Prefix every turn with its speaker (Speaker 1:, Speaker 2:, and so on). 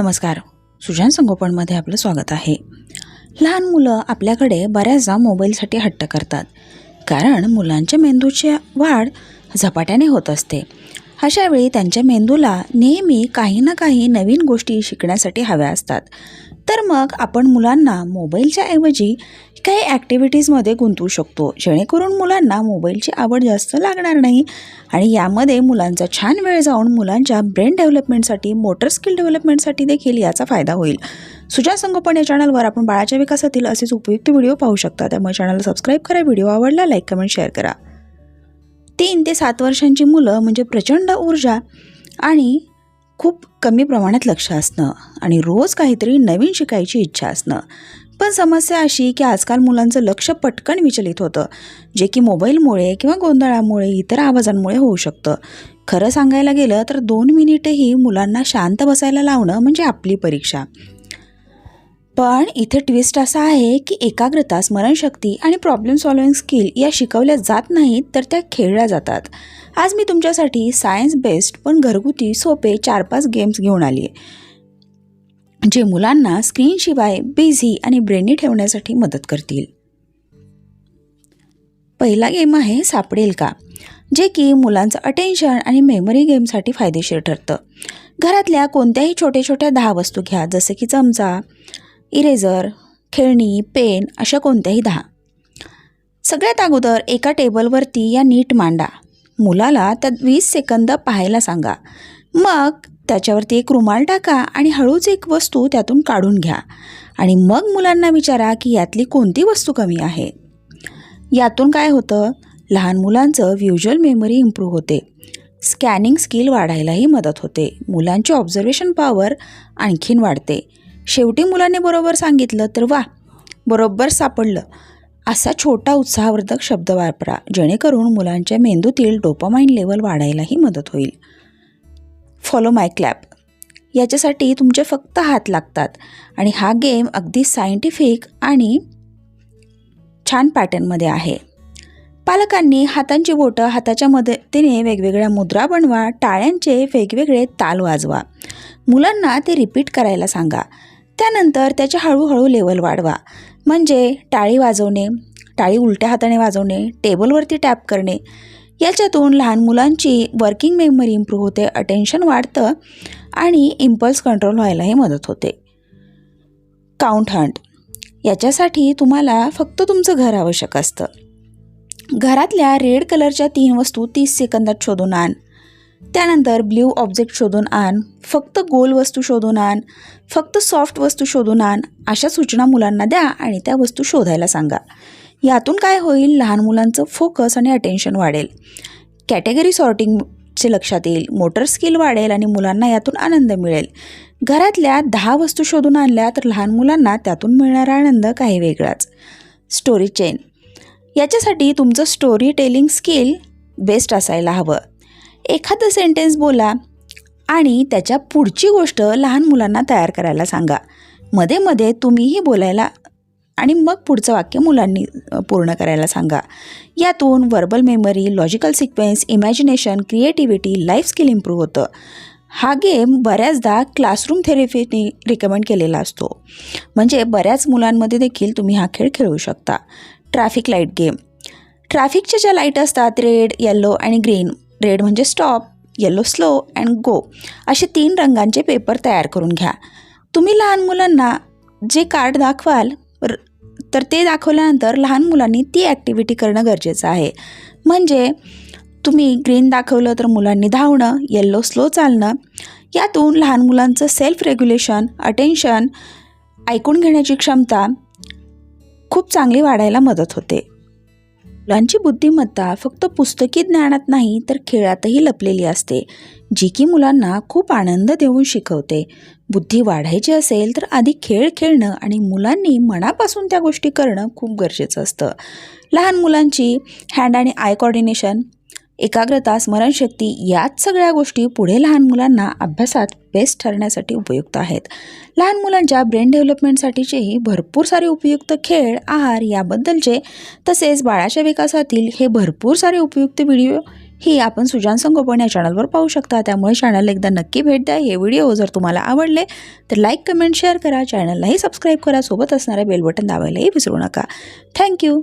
Speaker 1: नमस्कार. सुजान संगोपनमध्ये आपलं स्वागत आहे. लहान मुलं आपल्याकडे बऱ्याचदा मोबाईलसाठी हट्ट करतात. कारण मुलांच्या मेंदूची वाढ झपाट्याने होत असते. अशावेळी त्यांच्या मेंदूला नेहमी काही ना काही नवीन गोष्टी शिकण्यासाठी हव्या असतात. तर मग आपण मुलांना मोबाईलच्या ऐवजी काही ॲक्टिव्हिटीजमध्ये गुंतवू शकतो. जेणेकरून मुलांना मोबाईलची आवड जास्त लागणार नाही आणि यामध्ये मुलांचा छान वेळ जाऊन मुलांच्या ब्रेन डेव्हलपमेंटसाठी मोटर स्किल डेव्हलपमेंटसाठी देखील याचा फायदा होईल. सुजा संगोपन या चॅनलवर आपण बाळाच्या विकासातील असेच उपयुक्त व्हिडिओ पाहू शकता. त्यामुळे चॅनलला सबस्क्राईब करा व्हिडिओ आवडला लाईक कमेंट शेअर करा. तीन ते सात वर्षांची मुलं म्हणजे प्रचंड ऊर्जा आणि खूप कमी प्रमाणात लक्ष असणं आणि रोज काहीतरी नवीन शिकायची इच्छा असणं. पण समस्या अशी की आजकाल मुलांचं लक्ष पटकन विचलित होतं जे की मोबाईलमुळे किंवा गोंधळामुळे इतर आवाजांमुळे होऊ शकतं. खरं सांगायला गेलं तर दोन मिनिटही मुलांना शांत बसायला लावणं म्हणजे आपली परीक्षा. पण इथे ट्विस्ट असा आहे की एकाग्रता स्मरणशक्ती आणि प्रॉब्लेम सॉल्विंग स्किल या शिकवल्या जात नाहीत तर त्या खेळल्या जातात. आज मी तुमच्यासाठी सायन्स बेस्ड पण घरगुती सोपे चार पाच गेम्स घेऊन आली आहे जे मुलांना स्क्रीनशिवाय बिझी आणि ब्रेनी ठेवण्यासाठी मदत करतील. पहिला गेम आहे सापडेल का? जे की मुलांचं अटेन्शन आणि मेमरी गेमसाठी फायदेशीर ठरतं. घरातल्या कोणत्याही छोट्या छोट्या दहा वस्तू घ्या जसे की चमचा इरेझर खेळणी पेन अशा कोणत्याही दहा. सगळ्यात अगोदर एका टेबलवरती या नीट मांडा. मुलाला त्यात वीस सेकंद पाहायला सांगा. मग त्याच्यावरती एक रुमाल टाका आणि हळूच एक वस्तू त्यातून काढून घ्या. आणि मग मुलांना विचारा की यातली कोणती वस्तू कमी आहे. यातून काय होतं? लहान मुलांचं व्ह्युज्युअल मेमरी इम्प्रूव्ह होते. स्कॅनिंग स्किल वाढायलाही मदत होते. मुलांची ऑब्झर्वेशन पॉवर आणखीन वाढते. शेवटी मुलाने बरोबर सांगितलं तर वा बरोबर सापडलं. असा छोटा उत्साहवर्धक शब्द वापरा जेणेकरून मुलांच्या मेंदूतील डोपामाइन लेवल वाढायलाही मदत होईल. फॉलो माय क्लॅप याच्यासाठी तुमचे फक्त हात लागतात आणि हा गेम अगदी सायंटिफिक आणि छान पॅटर्नमध्ये आहे. पालकांनी हातांची बोटं हाताच्या मदतीने वेगवेगळ्या मुद्रा बनवा टाळ्यांचे वेगवेगळे ताल वाजवा. मुलांना ते रिपीट करायला सांगा. त्यानंतर त्याच्या हळूहळू लेवल वाढवा. म्हणजे टाळी वाजवणे टाळी उलट्या हाताने वाजवणे टेबलवरती टॅप करणे याच्यातून लहान मुलांची वर्किंग मेमरी इम्प्रूव्ह होते अटेन्शन वाढतं आणि इम्पल्स कंट्रोल व्हायलाही मदत होते. काउंट हंट याच्यासाठी तुम्हाला फक्त तुमचं घर आवश्यक असतं. घरातल्या रेड कलरच्या तीन वस्तू तीस सेकंदात शोधून आण. त्यानंतर ब्ल्यू ऑब्जेक्ट शोधून आण फक्त गोल वस्तू शोधून आण फक्त सॉफ्ट वस्तू शोधून आण अशा सूचना मुलांना द्या आणि त्या वस्तू शोधायला सांगा. यातून काय होईल? लहान मुलांचं फोकस आणि अटेन्शन वाढेल. कॅटेगरी सॉर्टिंगचे लक्षात येईल. मोटर स्किल वाढेल आणि मुलांना यातून आनंद मिळेल. घरातल्या दहा वस्तू शोधून आणल्या तर लहान मुलांना त्यातून मिळणारा आनंद काही वेगळाच. स्टोरी चेन याच्यासाठी तुमचं स्टोरी टेलिंग स्किल बेस्ट असायला हवं. एखादं सेंटेन्स बोला आणि त्याच्या पुढची गोष्ट लहान मुलांना तयार करायला सांगा. मध्ये मध्ये तुम्हीही बोलायला आणि मग पुढचं वाक्य मुलांनी पूर्ण करायला सांगा. यातून verbal memory logical sequence imagination creativity life skill improve होतं. हा गेम बऱ्याचदा क्लासरूम थेरपीने रिकमेंड केलेला असतो. म्हणजे बऱ्याच मुलांमध्ये देखील तुम्ही हा खेळ खेळू शकता. ट्रॅफिक लाइट गेम ट्रॅफिकच्या ज्या लाइट असतात रेड येल्लो आणि ग्रीन रेड म्हणजे stop yellow slow and go असे तीन रंगांचे पेपर तयार करून घ्या. तुम्ही लहान मुलांना जे कार्ड दाखवाल तर ते दाखवल्यानंतर लहान मुलांनी ती ॲक्टिव्हिटी करणं गरजेचं आहे. म्हणजे तुम्ही ग्रीन दाखवलं तर मुलांनी धावणं येल्लो स्लो चालणं यातून लहान मुलांचं सेल्फ रेग्युलेशन अटेन्शन ऐकून घेण्याची क्षमता खूप चांगली वाढायला मदत होते. मुलांची बुद्धिमत्ता फक्त पुस्तकी ज्ञानात नाही तर खेळातही लपलेली असते जी की मुलांना खूप आनंद देऊन शिकवते. बुद्धी वाढायची असेल तर आधी खेळ खेळणं आणि मुलांनी मनापासून त्या गोष्टी करणं खूप गरजेचं असतं. लहान मुलांची हँड आणि आय कॉर्डिनेशन एकाग्रता स्मरणशक्ती याच सगळ्या गोष्टी पुढे लहान मुलांना अभ्यासात बेस्ट ठरण्यासाठी उपयुक्त आहेत. लहान मुलांच्या ब्रेन डेव्हलपमेंटसाठीचेही भरपूर सारे उपयुक्त खेळ आहार याबद्दलचे तसेच बाळाच्या विकासातील हे भरपूर सारे उपयुक्त व्हिडिओ ही आपण सुजान संगोपन या चॅनलवर पाहू शकता. त्यामुळे चॅनल एकदा नक्की भेट द्या. हे व्हिडिओ जर तुम्हाला आवडले तर लाईक कमेंट शेअर करा. चॅनललाही सबस्क्राईब करा. सोबत असणाऱ्या बेल बटन दाबायलाही विसरू नका. थँक्यू